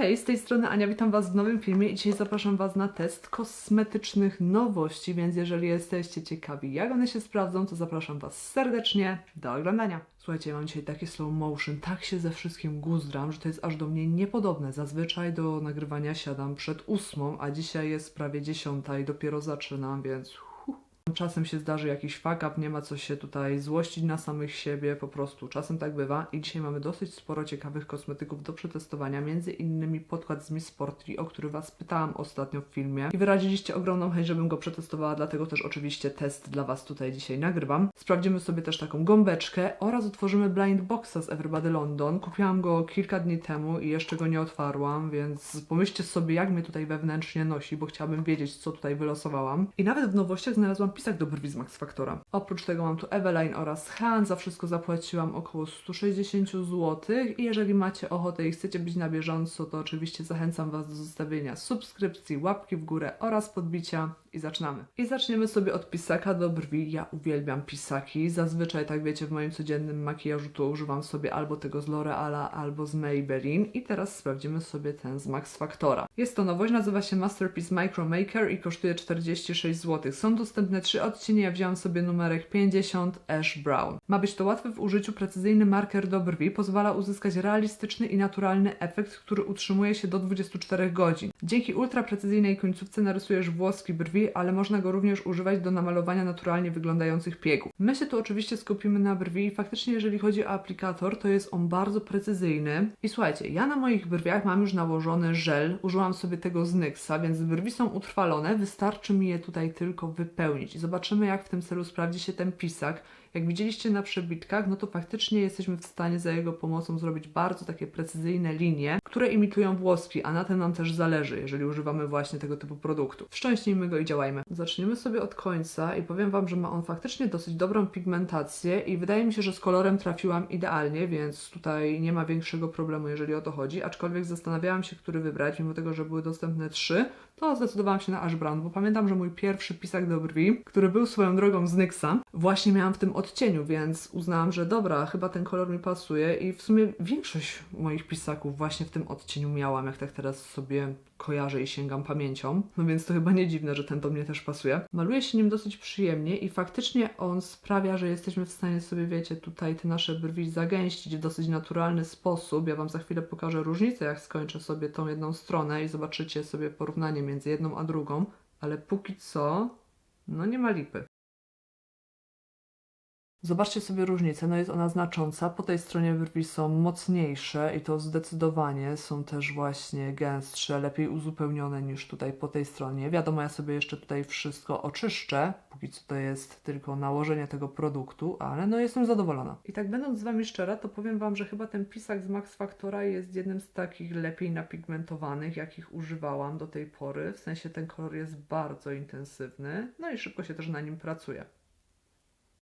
Hej, z tej strony Ania, witam Was w nowym filmie i dzisiaj zapraszam Was na test kosmetycznych nowości, więc jeżeli jesteście ciekawi jak one się sprawdzą, to zapraszam Was serdecznie do oglądania. Słuchajcie, mam dzisiaj takie slow motion, tak się ze wszystkim guzdram, że to jest aż do mnie niepodobne. Zazwyczaj do nagrywania siadam przed ósmą, a dzisiaj jest prawie dziesiąta i dopiero zaczynam, więc... Czasem się zdarzy jakiś fuck up, nie ma co się tutaj złościć na samych siebie, po prostu czasem tak bywa i dzisiaj mamy dosyć sporo ciekawych kosmetyków do przetestowania, między innymi podkład z Miss Sportry, o który Was pytałam ostatnio w filmie i wyraziliście ogromną chęć, żebym go przetestowała, dlatego też oczywiście test dla Was tutaj dzisiaj nagrywam. Sprawdzimy sobie też taką gąbeczkę oraz otworzymy blind boxa z Everybody London. Kupiłam go kilka dni temu i jeszcze go nie otwarłam, więc pomyślcie sobie, jak mnie tutaj wewnętrznie nosi, bo chciałabym wiedzieć, co tutaj wylosowałam. I nawet w nowościach znalazłam pisak do brwi z Max Factora. Oprócz tego mam tu Eveline oraz Han. Za wszystko zapłaciłam około 160 zł. I jeżeli macie ochotę i chcecie być na bieżąco, to oczywiście zachęcam Was do zostawienia subskrypcji, łapki w górę oraz podbicia. I zaczynamy. I zaczniemy sobie od pisaka do brwi. Ja uwielbiam pisaki. Zazwyczaj, tak wiecie, w moim codziennym makijażu to używam sobie albo tego z L'Oreala, albo z Maybelline. I teraz sprawdzimy sobie ten z Max Factora. Jest to nowość, nazywa się Masterpiece Micro Maker i kosztuje 46 zł. Są dostępne trzy odcienie. Ja wziąłam sobie numerek 50 Ash Brown. Ma być to łatwy w użyciu, precyzyjny marker do brwi. Pozwala uzyskać realistyczny i naturalny efekt, który utrzymuje się do 24 godzin. Dzięki ultraprecyzyjnej końcówce narysujesz włoski brwi, ale można go również używać do namalowania naturalnie wyglądających piegów. My się tu oczywiście skupimy na brwi i faktycznie jeżeli chodzi o aplikator, to jest on bardzo precyzyjny. I słuchajcie, ja na moich brwiach mam już nałożony żel, użyłam sobie tego z Nyxa, więc brwi są utrwalone, wystarczy mi je tutaj tylko wypełnić. I zobaczymy jak w tym celu sprawdzi się ten pisak. Jak widzieliście na przebitkach, no to faktycznie jesteśmy w stanie za jego pomocą zrobić bardzo takie precyzyjne linie, które imitują włoski, a na tym nam też zależy, jeżeli używamy właśnie tego typu produktu. Wszczęśnijmy go i działajmy. Zaczniemy sobie od końca i powiem Wam, że ma on faktycznie dosyć dobrą pigmentację i wydaje mi się, że z kolorem trafiłam idealnie, więc tutaj nie ma większego problemu, jeżeli o to chodzi, aczkolwiek zastanawiałam się, który wybrać, mimo tego, że były dostępne trzy, to zdecydowałam się na Ash Brown, bo pamiętam, że mój pierwszy pisak do brwi, który był swoją drogą z Nyxa, właśnie miałam w tym odcieniu, więc uznałam, że dobra, chyba ten kolor mi pasuje i w sumie większość moich pisaków właśnie w tym odcieniu miałam, jak tak teraz sobie kojarzę i sięgam pamięcią, no więc to chyba nie dziwne, że ten do mnie też pasuje. Maluje się nim dosyć przyjemnie i faktycznie on sprawia, że jesteśmy w stanie sobie, wiecie, tutaj te nasze brwi zagęścić w dosyć naturalny sposób. Ja Wam za chwilę pokażę różnicę, jak skończę sobie tą jedną stronę i zobaczycie sobie porównanie między jedną a drugą, ale póki co, no nie ma lipy. Zobaczcie sobie różnicę, no jest ona znacząca. Po tej stronie brwi są mocniejsze i to zdecydowanie są też właśnie gęstsze, lepiej uzupełnione niż tutaj po tej stronie. Wiadomo, ja sobie jeszcze tutaj wszystko oczyszczę, póki co to jest tylko nałożenie tego produktu, ale no jestem zadowolona. I tak będąc z Wami szczera, to powiem Wam, że chyba ten pisak z Max Factora jest jednym z takich lepiej napigmentowanych, jakich używałam do tej pory. W sensie ten kolor jest bardzo intensywny, no i szybko się też na nim pracuje.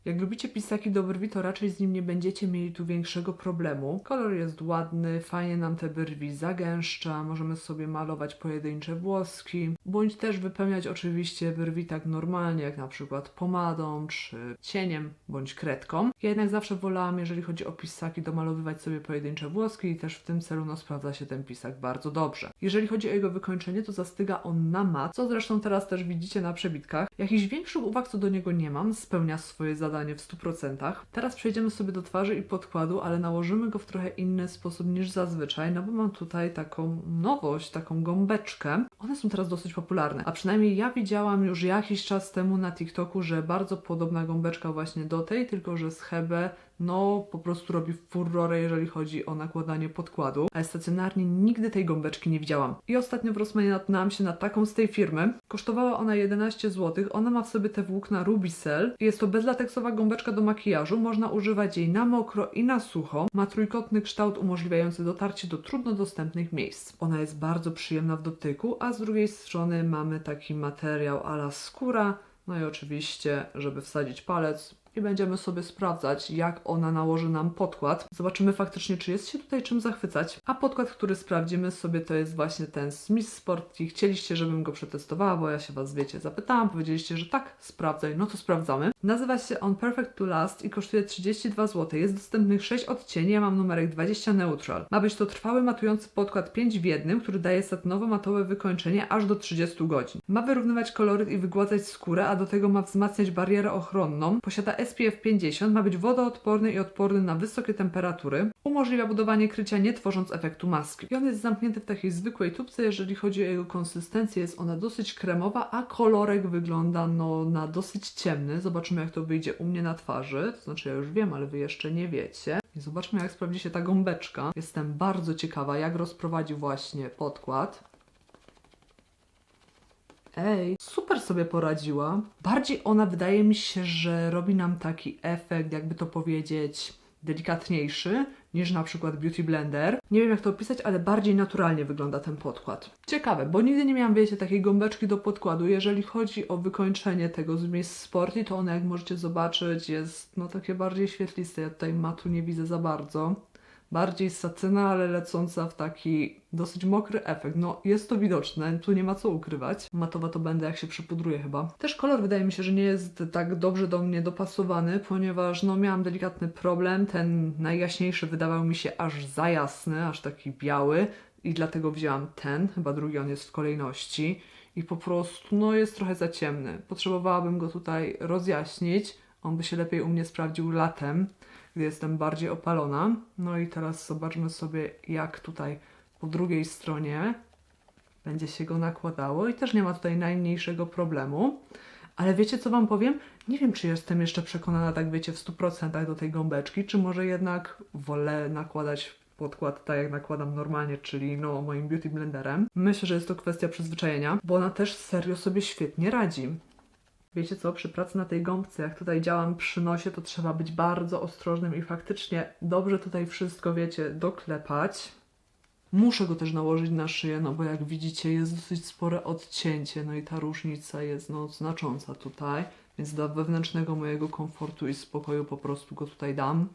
Jak lubicie pisaki do brwi, to raczej z nim nie będziecie mieli tu większego problemu. Kolor jest ładny, fajnie nam te brwi zagęszcza, możemy sobie malować pojedyncze włoski, bądź też wypełniać oczywiście brwi tak normalnie, jak na przykład pomadą, czy cieniem, bądź kredką. Ja jednak zawsze wolałam, jeżeli chodzi o pisaki, domalowywać sobie pojedyncze włoski i też w tym celu no, sprawdza się ten pisak bardzo dobrze. Jeżeli chodzi o jego wykończenie, to zastyga on na mat, co zresztą teraz też widzicie na przebitkach. Jakichś większych uwag co do niego nie mam, spełnia swoje zadanie w 100%. Teraz przejdziemy sobie do twarzy i podkładu, ale nałożymy go w trochę inny sposób niż zazwyczaj, no bo mam tutaj taką nowość, taką gąbeczkę. One są teraz dosyć popularne, a przynajmniej ja widziałam już jakiś czas temu na TikToku, że bardzo podobna gąbeczka właśnie do tej, tylko że z Hebe no po prostu robi furorę, jeżeli chodzi o nakładanie podkładu, ale stacjonarnie nigdy tej gąbeczki nie widziałam. I ostatnio w Rossmanie natknęłam się na taką z tej firmy. Kosztowała ona 11 zł. Ona ma w sobie te włókna Rubicel. Jest to bezlateksowa gąbeczka do makijażu. Można używać jej na mokro i na sucho. Ma trójkątny kształt umożliwiający dotarcie do trudno dostępnych miejsc. Ona jest bardzo przyjemna w dotyku, a z drugiej strony mamy taki materiał ala skóra. No i oczywiście, żeby wsadzić palec, i będziemy sobie sprawdzać, jak ona nałoży nam podkład. Zobaczymy faktycznie, czy jest się tutaj czym zachwycać. A podkład, który sprawdzimy sobie, to jest właśnie ten Smith Sporty. Chcieliście, żebym go przetestowała, bo ja się Was, wiecie, zapytałam, powiedzieliście, że tak, sprawdzaj, no to sprawdzamy. Nazywa się On Perfect to Last i kosztuje 32 zł. Jest dostępnych 6 odcieni, ja mam numerek 20 Neutral. Ma być to trwały matujący podkład 5 w jednym, który daje satinowo-matowe wykończenie aż do 30 godzin. Ma wyrównywać koloryt i wygładzać skórę, a do tego ma wzmacniać barierę ochronną. Posiada SPF 50, ma być wodoodporny i odporny na wysokie temperatury. Umożliwia budowanie krycia nie tworząc efektu maski. I on jest zamknięty w takiej zwykłej tubce, jeżeli chodzi o jego konsystencję, jest ona dosyć kremowa, a kolorek wygląda no na dosyć ciemny. Zobaczymy jak to wyjdzie u mnie na twarzy. To znaczy ja już wiem, ale wy jeszcze nie wiecie. I zobaczmy jak sprawdzi się ta gąbeczka. Jestem bardzo ciekawa jak rozprowadzi właśnie podkład. Ej, super sobie poradziła. Bardziej ona wydaje mi się, że robi nam taki efekt, jakby to powiedzieć, delikatniejszy niż na przykład Beauty Blender. Nie wiem jak to opisać, ale bardziej naturalnie wygląda ten podkład. Ciekawe, bo nigdy nie miałam, wiecie, takiej gąbeczki do podkładu. Jeżeli chodzi o wykończenie tego z miejsc Sporty, to one, jak możecie zobaczyć, jest no takie bardziej świetliste. Ja tutaj matu nie widzę za bardzo bardziej satyna, ale lecąca w taki dosyć mokry efekt. No, jest to widoczne, tu nie ma co ukrywać. Matowa to będę, jak się przypudruję chyba. Też kolor wydaje mi się, że nie jest tak dobrze do mnie dopasowany, ponieważ no, miałam delikatny problem. Ten najjaśniejszy wydawał mi się aż za jasny, aż taki biały i dlatego wzięłam ten, chyba drugi on jest w kolejności i po prostu no jest trochę za ciemny. Potrzebowałabym go tutaj rozjaśnić. On by się lepiej u mnie sprawdził latem gdy jestem bardziej opalona. No i teraz zobaczmy sobie, jak tutaj po drugiej stronie będzie się go nakładało i też nie ma tutaj najmniejszego problemu. Ale wiecie, co Wam powiem? Nie wiem, czy jestem jeszcze przekonana, tak wiecie, w 100% do tej gąbeczki, czy może jednak wolę nakładać podkład tak, jak nakładam normalnie, czyli no moim beauty blenderem. Myślę, że jest to kwestia przyzwyczajenia, bo ona też serio sobie świetnie radzi. Wiecie co, przy pracy na tej gąbce, jak tutaj działam przy nosie, to trzeba być bardzo ostrożnym i faktycznie dobrze tutaj wszystko, wiecie, doklepać. Muszę go też nałożyć na szyję, no bo jak widzicie jest dosyć spore odcięcie, no i ta różnica jest no znacząca tutaj, więc dla wewnętrznego mojego komfortu i spokoju po prostu go tutaj dam.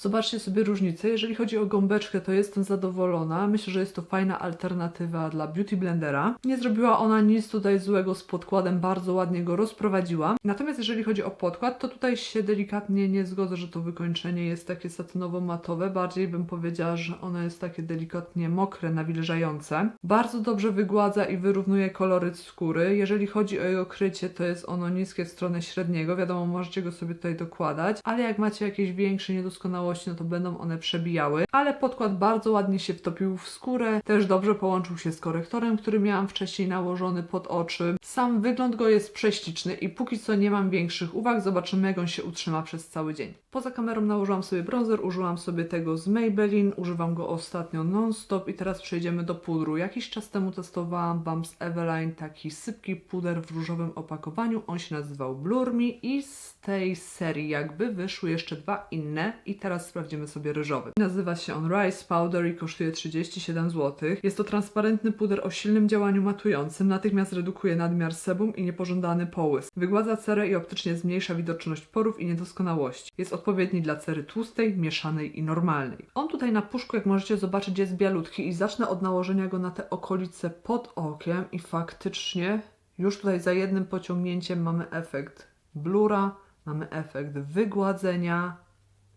Zobaczcie sobie różnicę. Jeżeli chodzi o gąbeczkę, to jestem zadowolona. Myślę, że jest to fajna alternatywa dla Beauty Blendera. Nie zrobiła ona nic tutaj złego z podkładem, bardzo ładnie go rozprowadziła. Natomiast jeżeli chodzi o podkład, to tutaj się delikatnie nie zgodzę, że to wykończenie jest takie satynowo-matowe. Bardziej bym powiedziała, że ono jest takie delikatnie mokre, nawilżające. Bardzo dobrze wygładza i wyrównuje koloryt skóry. Jeżeli chodzi o jego krycie, to jest ono niskie w stronę średniego. Wiadomo, możecie go sobie tutaj dokładać, ale jak macie jakieś większe niedoskonałości, no to będą one przebijały, ale podkład bardzo ładnie się wtopił w skórę, też dobrze połączył się z korektorem, który miałam wcześniej nałożony pod oczy. Sam wygląd go jest prześliczny i póki co nie mam większych uwag, zobaczymy jak on się utrzyma przez cały dzień. Poza kamerą nałożyłam sobie bronzer, użyłam sobie tego z Maybelline, używam go ostatnio non-stop i teraz przejdziemy do pudru. Jakiś czas temu testowałam Bumps Eveline taki sypki puder w różowym opakowaniu, on się nazywał Blur Me i z tej serii jakby wyszły jeszcze dwa inne i teraz sprawdzimy sobie ryżowy. Nazywa się on Rice Powder i kosztuje 37 zł. Jest to transparentny puder o silnym działaniu matującym, natychmiast redukuje nadmiar sebum i niepożądany połysk. Wygładza cerę i optycznie zmniejsza widoczność porów i niedoskonałości. Jest odpowiedni dla cery tłustej, mieszanej i normalnej. On tutaj na puszku, jak możecie zobaczyć, jest bialutki i zacznę od nałożenia go na te okolice pod okiem i faktycznie już tutaj za jednym pociągnięciem mamy efekt blura, mamy efekt wygładzenia.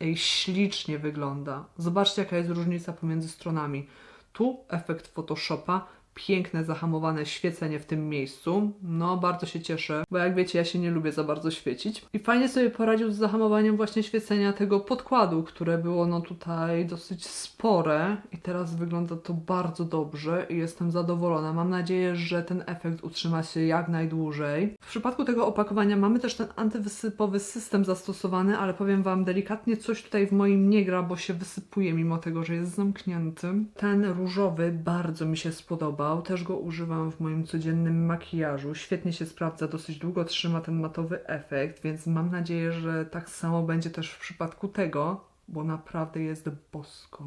Ej, ślicznie wygląda. Zobaczcie, jaka jest różnica pomiędzy stronami. Tu efekt Photoshopa, piękne zahamowane świecenie w tym miejscu. No, bardzo się cieszę, bo jak wiecie, ja się nie lubię za bardzo świecić. I fajnie sobie poradził z zahamowaniem właśnie świecenia tego podkładu, które było no tutaj dosyć spore i teraz wygląda to bardzo dobrze i jestem zadowolona. Mam nadzieję, że ten efekt utrzyma się jak najdłużej. W przypadku tego opakowania mamy też ten antywysypowy system zastosowany, ale powiem Wam delikatnie, coś tutaj w moim nie gra, bo się wysypuje mimo tego, że jest zamknięty. Ten różowy bardzo mi się spodobał. Też go używam w moim codziennym makijażu. Świetnie się sprawdza, dosyć długo trzyma ten matowy efekt, więc mam nadzieję, że tak samo będzie też w przypadku tego, bo naprawdę jest bosko.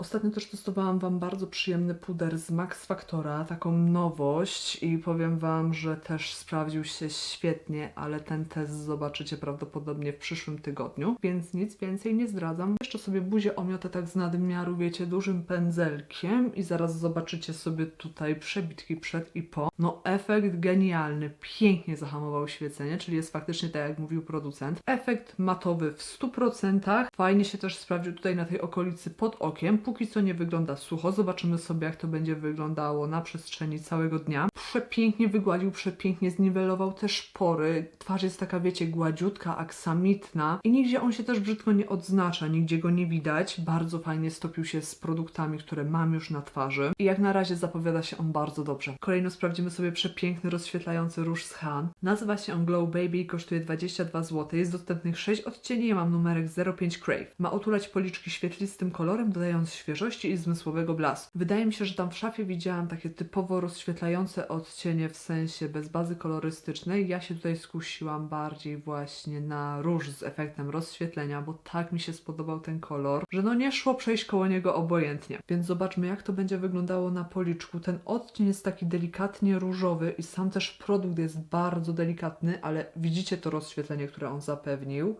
Ostatnio też testowałam Wam bardzo przyjemny puder z Max Factora, taką nowość i powiem Wam, że też sprawdził się świetnie, ale ten test zobaczycie prawdopodobnie w przyszłym tygodniu, więc nic więcej nie zdradzam. Jeszcze sobie buzię omiotę tak z nadmiaru, wiecie, dużym pędzelkiem i zaraz zobaczycie sobie tutaj przebitki przed i po. No efekt genialny, pięknie zahamował świecenie, czyli jest faktycznie tak jak mówił producent. Efekt matowy w 100%, fajnie się też sprawdził tutaj na tej okolicy pod okiem, póki co nie wygląda sucho, zobaczymy sobie jak to będzie wyglądało na przestrzeni całego dnia. Przepięknie wygładził, przepięknie zniwelował też pory, twarz jest taka wiecie gładziutka, aksamitna i nigdzie on się też brzydko nie odznacza, nigdzie go nie widać, bardzo fajnie stopił się z produktami, które mam już na twarzy i jak na razie zapowiada się on bardzo dobrze. Kolejno sprawdzimy sobie przepiękny, rozświetlający róż z Han. Nazywa się on Glow Baby i kosztuje 22 zł. Jest dostępnych 6 odcieni, ja mam numerek 05 Crave. Ma otulać policzki świetlistym kolorem, dodając świeżości i zmysłowego blasku. Wydaje mi się, że tam w szafie widziałam takie typowo rozświetlające odcienie w sensie bez bazy kolorystycznej. Ja się tutaj skusiłam bardziej właśnie na róż z efektem rozświetlenia, bo tak mi się spodobał ten kolor, że no nie szło przejść koło niego obojętnie. Więc zobaczmy jak to będzie wyglądało na policzku. Ten odcień jest taki delikatnie różowy i sam też produkt jest bardzo delikatny, ale widzicie to rozświetlenie, które on zapewnił.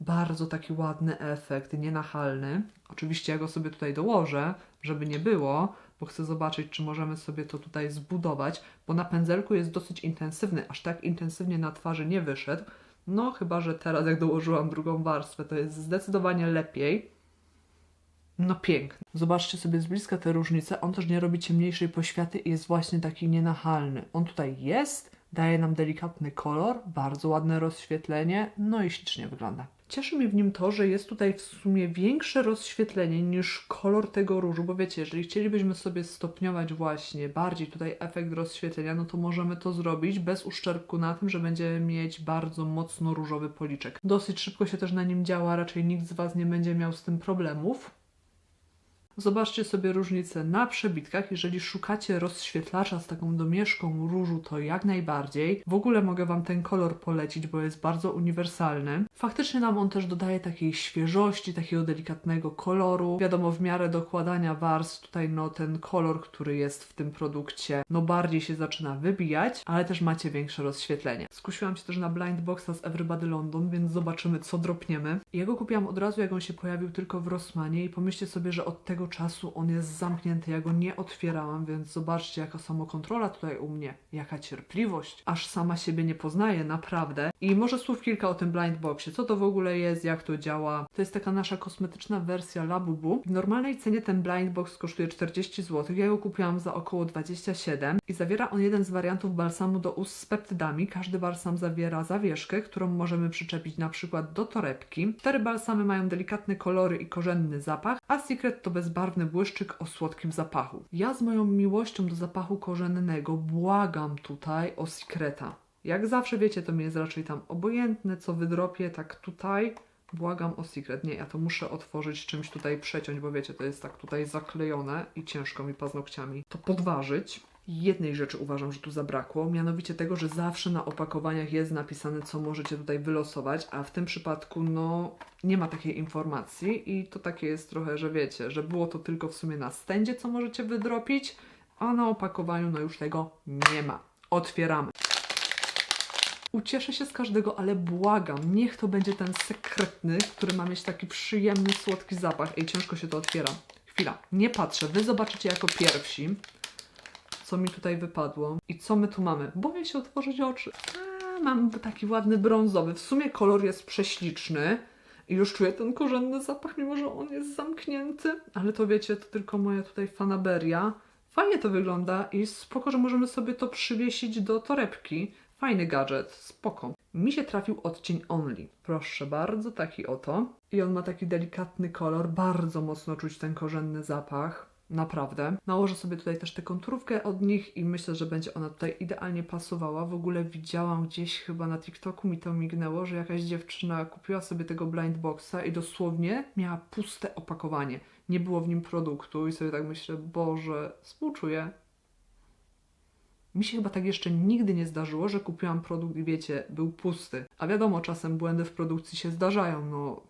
Bardzo taki ładny efekt, nienachalny. Oczywiście ja go sobie tutaj dołożę, żeby nie było, bo chcę zobaczyć, czy możemy sobie to tutaj zbudować, bo na pędzelku jest dosyć intensywny, aż tak intensywnie na twarzy nie wyszedł. No, chyba że teraz, jak dołożyłam drugą warstwę, to jest zdecydowanie lepiej. No piękny. Zobaczcie sobie z bliska te różnice. On też nie robi ciemniejszej poświaty i jest właśnie taki nienachalny. On tutaj jest, daje nam delikatny kolor, bardzo ładne rozświetlenie, no i ślicznie wygląda. Cieszy mnie w nim to, że jest tutaj w sumie większe rozświetlenie niż kolor tego różu, bo wiecie, jeżeli chcielibyśmy sobie stopniować właśnie bardziej tutaj efekt rozświetlenia, no to możemy to zrobić bez uszczerbku na tym, że będziemy mieć bardzo mocno różowy policzek. Dosyć szybko się też na nim działa, raczej nikt z Was nie będzie miał z tym problemów. Zobaczcie sobie różnicę na przebitkach. Jeżeli szukacie rozświetlacza z taką domieszką różu, to jak najbardziej. W ogóle mogę Wam ten kolor polecić, bo jest bardzo uniwersalny. Faktycznie nam on też dodaje takiej świeżości, takiego delikatnego koloru. Wiadomo, w miarę dokładania warstw tutaj no ten kolor, który jest w tym produkcie, no bardziej się zaczyna wybijać, ale też macie większe rozświetlenie. Skusiłam się też na Blind Boxa z Everybody London, więc zobaczymy co dropniemy. Ja go kupiłam od razu, jak on się pojawił tylko w Rossmanie i pomyślcie sobie, że od tego czasu on jest zamknięty, ja go nie otwierałam, więc zobaczcie jaka samokontrola tutaj u mnie, jaka cierpliwość, aż sama siebie nie poznaję, naprawdę. I może słów kilka o tym blind boxie, co to w ogóle jest, jak to działa. To jest taka nasza kosmetyczna wersja Labubu. W normalnej cenie ten blind box kosztuje 40 zł, ja go kupiłam za około 27 i zawiera on jeden z wariantów balsamu do ust z peptydami. Każdy balsam zawiera zawieszkę, którą możemy przyczepić na przykład do torebki. Cztery balsamy mają delikatne kolory i korzenny zapach, a Secret to bezbarwny błyszczyk o słodkim zapachu. Ja z moją miłością do zapachu korzennego błagam tutaj o Secreta. Jak zawsze wiecie, to mi jest raczej tam obojętne, co wydropię, tak tutaj błagam o Secret. Nie, ja to muszę otworzyć czymś tutaj przeciąć, bo wiecie, to jest tak tutaj zaklejone i ciężko mi paznokciami to podważyć. Jednej rzeczy uważam, że tu zabrakło, mianowicie tego, że zawsze na opakowaniach jest napisane, co możecie tutaj wylosować, a w tym przypadku, no, nie ma takiej informacji i to takie jest trochę, że wiecie, że było to tylko w sumie na stędzie, co możecie wydropić, a na opakowaniu, no już tego nie ma. Otwieramy. Ucieszę się z każdego, ale błagam, niech to będzie ten sekretny, który ma mieć taki przyjemny, słodki zapach. Ej, ciężko się to otwiera. Chwila, nie patrzę, wy zobaczycie jako pierwsi, co mi tutaj wypadło i co my tu mamy. Boję się otworzyć oczy. A, mam taki ładny brązowy. W sumie kolor jest prześliczny. I już czuję ten korzenny zapach, mimo że on jest zamknięty. Ale to wiecie, to tylko moja tutaj fanaberia. Fajnie to wygląda i spoko, że możemy sobie to przywiesić do torebki. Fajny gadżet, spoko. Mi się trafił odcień Only. Proszę bardzo, taki oto. I on ma taki delikatny kolor, bardzo mocno czuć ten korzenny zapach. Naprawdę. Nałożę sobie tutaj też tę konturówkę od nich i myślę, że będzie ona tutaj idealnie pasowała. W ogóle widziałam gdzieś chyba na TikToku mi to mignęło, że jakaś dziewczyna kupiła sobie tego blind boxa i dosłownie miała puste opakowanie. Nie było w nim produktu i sobie tak myślę, Boże, współczuję. Mi się chyba tak jeszcze nigdy nie zdarzyło, że kupiłam produkt i wiecie, był pusty. A wiadomo, czasem błędy w produkcji się zdarzają, no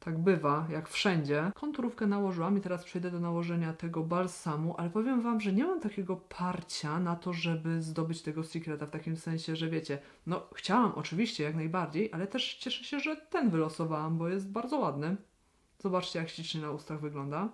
Tak bywa, jak wszędzie. Konturówkę nałożyłam i teraz przejdę do nałożenia tego balsamu, ale powiem Wam, że nie mam takiego parcia na to, żeby zdobyć tego secreta w takim sensie, że wiecie, no chciałam oczywiście jak najbardziej, ale też cieszę się, że ten wylosowałam, bo jest bardzo ładny. Zobaczcie, jak ślicznie na ustach wygląda.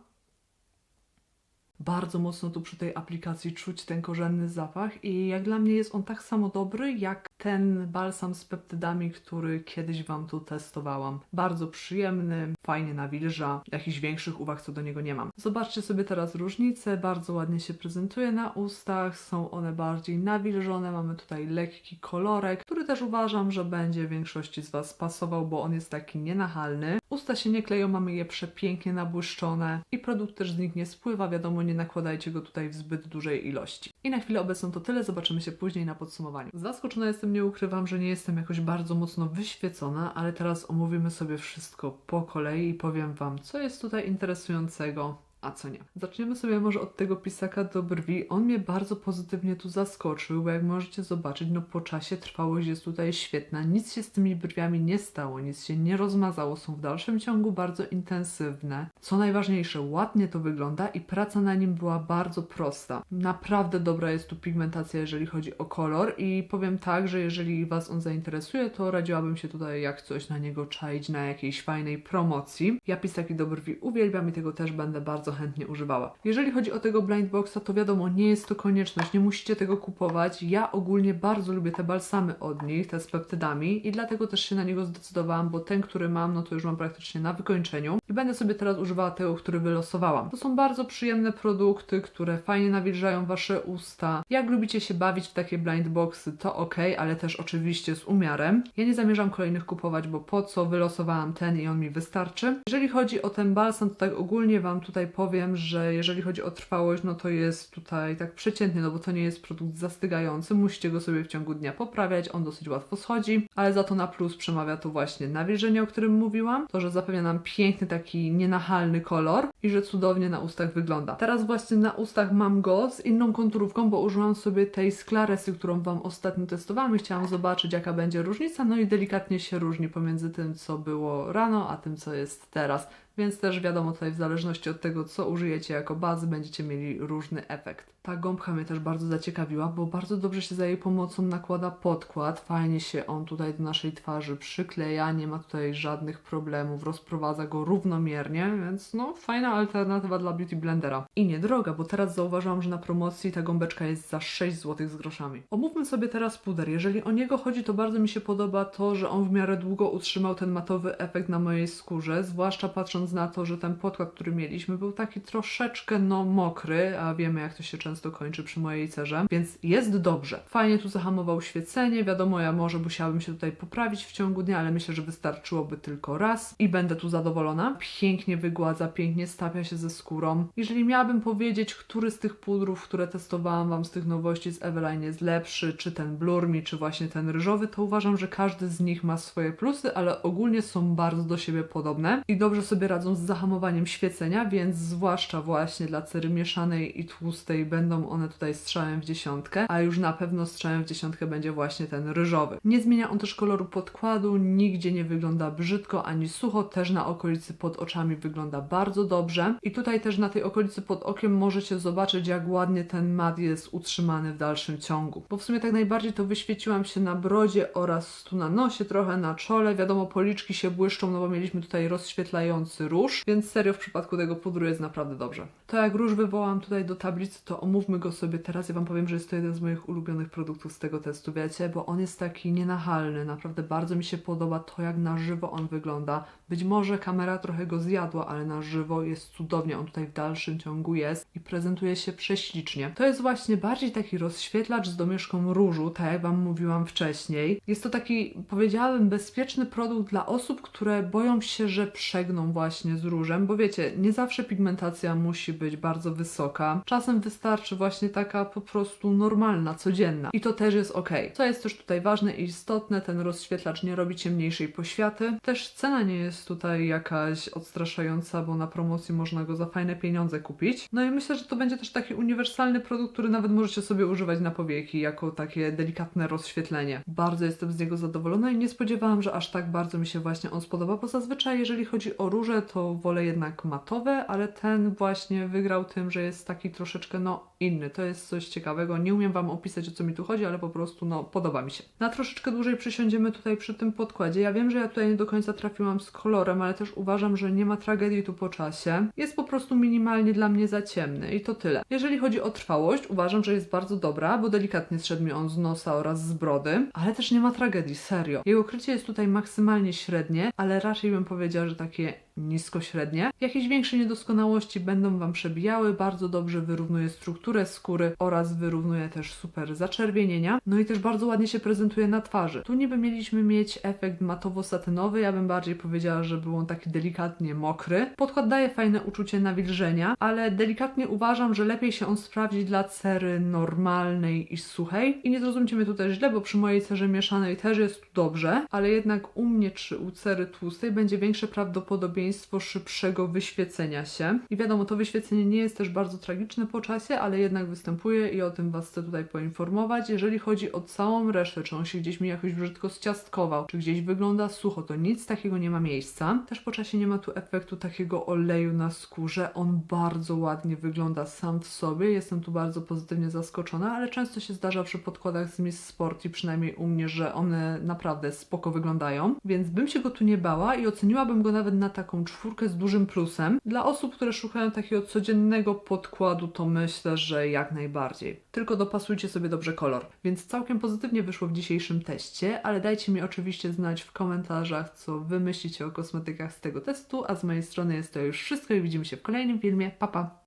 Bardzo mocno tu przy tej aplikacji czuć ten korzenny zapach i jak dla mnie jest on tak samo dobry jak ten balsam z peptydami, który kiedyś Wam tu testowałam. Bardzo przyjemny, fajnie nawilża, jakichś większych uwag co do niego nie mam. Zobaczcie sobie teraz różnicę, bardzo ładnie się prezentuje na ustach, są one bardziej nawilżone, mamy tutaj lekki kolorek, który też uważam, że będzie większości z Was pasował, bo on jest taki nienachalny. Usta się nie kleją, mamy je przepięknie nabłyszczone i produkt też z nich nie spływa, wiadomo, nie nakładajcie go tutaj w zbyt dużej ilości. I na chwilę obecną to tyle, zobaczymy się później na podsumowaniu. Zaskoczona jestem, nie ukrywam, że nie jestem jakoś bardzo mocno wyświecona, ale teraz omówimy sobie wszystko po kolei i powiem Wam, co jest tutaj interesującego, a co nie. Zaczniemy sobie może od tego pisaka do brwi. On mnie bardzo pozytywnie tu zaskoczył, bo jak możecie zobaczyć, no po czasie trwałość jest tutaj świetna. Nic się z tymi brwiami nie stało, nic się nie rozmazało. Są w dalszym ciągu bardzo intensywne. Co najważniejsze, ładnie to wygląda i praca na nim była bardzo prosta. Naprawdę dobra jest tu pigmentacja, jeżeli chodzi o kolor i powiem tak, że jeżeli Was on zainteresuje, to radziłabym się tutaj jak coś na niego czaić na jakiejś fajnej promocji. Ja pisaki do brwi uwielbiam i tego też będę bardzo chętnie używała. Jeżeli chodzi o tego blind boxa, to wiadomo, nie jest to konieczność, nie musicie tego kupować. Ja ogólnie bardzo lubię te balsamy od nich, te z peptydami i dlatego też się na niego zdecydowałam, bo ten, który mam, no to już mam praktycznie na wykończeniu i będę sobie teraz używała tego, który wylosowałam. To są bardzo przyjemne produkty, które fajnie nawilżają Wasze usta. Jak lubicie się bawić w takie blind boxy, to ok, ale też oczywiście z umiarem. Ja nie zamierzam kolejnych kupować, bo po co wylosowałam ten i on mi wystarczy. Jeżeli chodzi o ten balsam, to tak ogólnie Wam tutaj powiem, że jeżeli chodzi o trwałość, no to jest tutaj tak przeciętnie, no bo to nie jest produkt zastygający, musicie go sobie w ciągu dnia poprawiać, on dosyć łatwo schodzi, ale za to na plus przemawia to właśnie nawilżenie, o którym mówiłam, to, że zapewnia nam piękny, taki nienachalny kolor i że cudownie na ustach wygląda. Teraz właśnie na ustach mam go z inną konturówką, bo użyłam sobie tej Sclaresy, którą Wam ostatnio testowałam i chciałam zobaczyć, jaka będzie różnica, no i delikatnie się różni pomiędzy tym, co było rano, a tym, co jest teraz. Więc też wiadomo, tutaj w zależności od tego, co użyjecie jako bazy, będziecie mieli różny efekt. Ta gąbka mnie też bardzo zaciekawiła, bo bardzo dobrze się za jej pomocą nakłada podkład. Fajnie się on tutaj do naszej twarzy przykleja, nie ma tutaj żadnych problemów, rozprowadza go równomiernie, więc no fajna alternatywa dla Beauty Blendera. I niedroga, bo teraz zauważyłam, że na promocji ta gąbeczka jest za 6 zł z groszami. Omówmy sobie teraz puder. Jeżeli o niego chodzi, to bardzo mi się podoba to, że on w miarę długo utrzymał ten matowy efekt na mojej skórze, zwłaszcza patrząc na to, że ten podkład, który mieliśmy, był taki troszeczkę no mokry, a wiemy jak to się często kończy przy mojej cerze, więc jest dobrze. Fajnie tu zahamował świecenie, wiadomo, ja może musiałabym się tutaj poprawić w ciągu dnia, ale myślę, że wystarczyłoby tylko raz i będę tu zadowolona. Pięknie wygładza, pięknie stapia się ze skórą. Jeżeli miałabym powiedzieć, który z tych pudrów, które testowałam Wam z tych nowości z Eveline jest lepszy, czy ten Blur Me, czy właśnie ten ryżowy, to uważam, że każdy z nich ma swoje plusy, ale ogólnie są bardzo do siebie podobne i dobrze sobie radzą z zahamowaniem świecenia, więc zwłaszcza właśnie dla cery mieszanej i tłustej będą one tutaj strzałem w dziesiątkę, a już na pewno strzałem w dziesiątkę będzie właśnie ten ryżowy. Nie zmienia on też koloru podkładu, nigdzie nie wygląda brzydko ani sucho, też na okolicy pod oczami wygląda bardzo dobrze i tutaj też na tej okolicy pod okiem możecie zobaczyć jak ładnie ten mat jest utrzymany w dalszym ciągu, bo w sumie tak najbardziej to wyświeciłam się na brodzie oraz tu na nosie, trochę na czole, wiadomo policzki się błyszczą, no bo mieliśmy tutaj rozświetlający róż, więc serio w przypadku tego pudru jest naprawdę dobrze. To jak róż wywołam tutaj do tablicy, to omówmy go sobie teraz. Ja Wam powiem, że jest to jeden z moich ulubionych produktów z tego testu, wiecie, bo on jest taki nienachalny. Naprawdę bardzo mi się podoba to, jak na żywo on wygląda. Być może kamera trochę go zjadła, ale na żywo jest cudownie. On tutaj w dalszym ciągu jest i prezentuje się prześlicznie. To jest właśnie bardziej taki rozświetlacz z domieszką różu, tak jak Wam mówiłam wcześniej. Jest to taki, powiedziałabym, bezpieczny produkt dla osób, które boją się, że przegną właśnie z różem, bo wiecie, nie zawsze pigmentacja musi być bardzo wysoka. Czasem wystarczy właśnie taka po prostu normalna, codzienna. I to też jest ok. Co jest też tutaj ważne i istotne, ten rozświetlacz nie robi ciemniejszej poświaty. Też cena nie jest tutaj jakaś odstraszająca, bo na promocji można go za fajne pieniądze kupić. No i myślę, że to będzie też taki uniwersalny produkt, który nawet możecie sobie używać na powieki jako takie delikatne rozświetlenie. Bardzo jestem z niego zadowolona i nie spodziewałam, że aż tak bardzo mi się właśnie on spodoba, bo zazwyczaj jeżeli chodzi o róże, to wolę jednak matowe, ale ten właśnie wygrał tym, że jest taki troszeczkę no inny. To jest coś ciekawego. Nie umiem Wam opisać o co mi tu chodzi, ale po prostu no podoba mi się. Na troszeczkę dłużej przysiądziemy tutaj przy tym podkładzie. Ja wiem, że ja tutaj nie do końca trafiłam z kolorem, ale też uważam, że nie ma tragedii tu po czasie. Jest po prostu minimalnie dla mnie za ciemny i to tyle. Jeżeli chodzi o trwałość, uważam, że jest bardzo dobra, bo delikatnie zszedł mi on z nosa oraz z brody, ale też nie ma tragedii, serio. Jego krycie jest tutaj maksymalnie średnie, ale raczej bym powiedziała, że takie nisko-średnie. Jakieś większe niedoskonałości będą Wam przebijały, bardzo dobrze wyrównuje strukturę skóry oraz wyrównuje też super zaczerwienienia. No i też bardzo ładnie się prezentuje na twarzy. Tu niby mieliśmy mieć efekt matowo-satynowy, ja bym bardziej powiedziała, że był on taki delikatnie mokry. Podkład daje fajne uczucie nawilżenia, ale delikatnie uważam, że lepiej się on sprawdzi dla cery normalnej i suchej. I nie zrozumcie mnie tutaj źle, bo przy mojej cerze mieszanej też jest tu dobrze, ale jednak u mnie czy u cery tłustej będzie większe prawdopodobieństwo szybszego wyświecenia się. I wiadomo, to wyświecenie nie jest też bardzo tragiczne po czasie, ale jednak występuje i o tym Was chcę tutaj poinformować. Jeżeli chodzi o całą resztę, czy on się gdzieś mi jakoś brzydko zciastkował, czy gdzieś wygląda sucho, to nic takiego nie ma miejsca. Też po czasie nie ma tu efektu takiego oleju na skórze. On bardzo ładnie wygląda sam w sobie. Jestem tu bardzo pozytywnie zaskoczona, ale często się zdarza przy podkładach z Miss Sport i przynajmniej u mnie, że one naprawdę spoko wyglądają. Więc bym się go tu nie bała i oceniłabym go nawet na taką czwórkę z dużym plusem. Dla osób, które szukają takiego codziennego podkładu, to myślę, że jak najbardziej. Tylko dopasujcie sobie dobrze kolor. Więc całkiem pozytywnie wyszło w dzisiejszym teście, ale dajcie mi oczywiście znać w komentarzach, co wy myślicie o kosmetykach z tego testu, a z mojej strony jest to już wszystko i widzimy się w kolejnym filmie. Pa pa!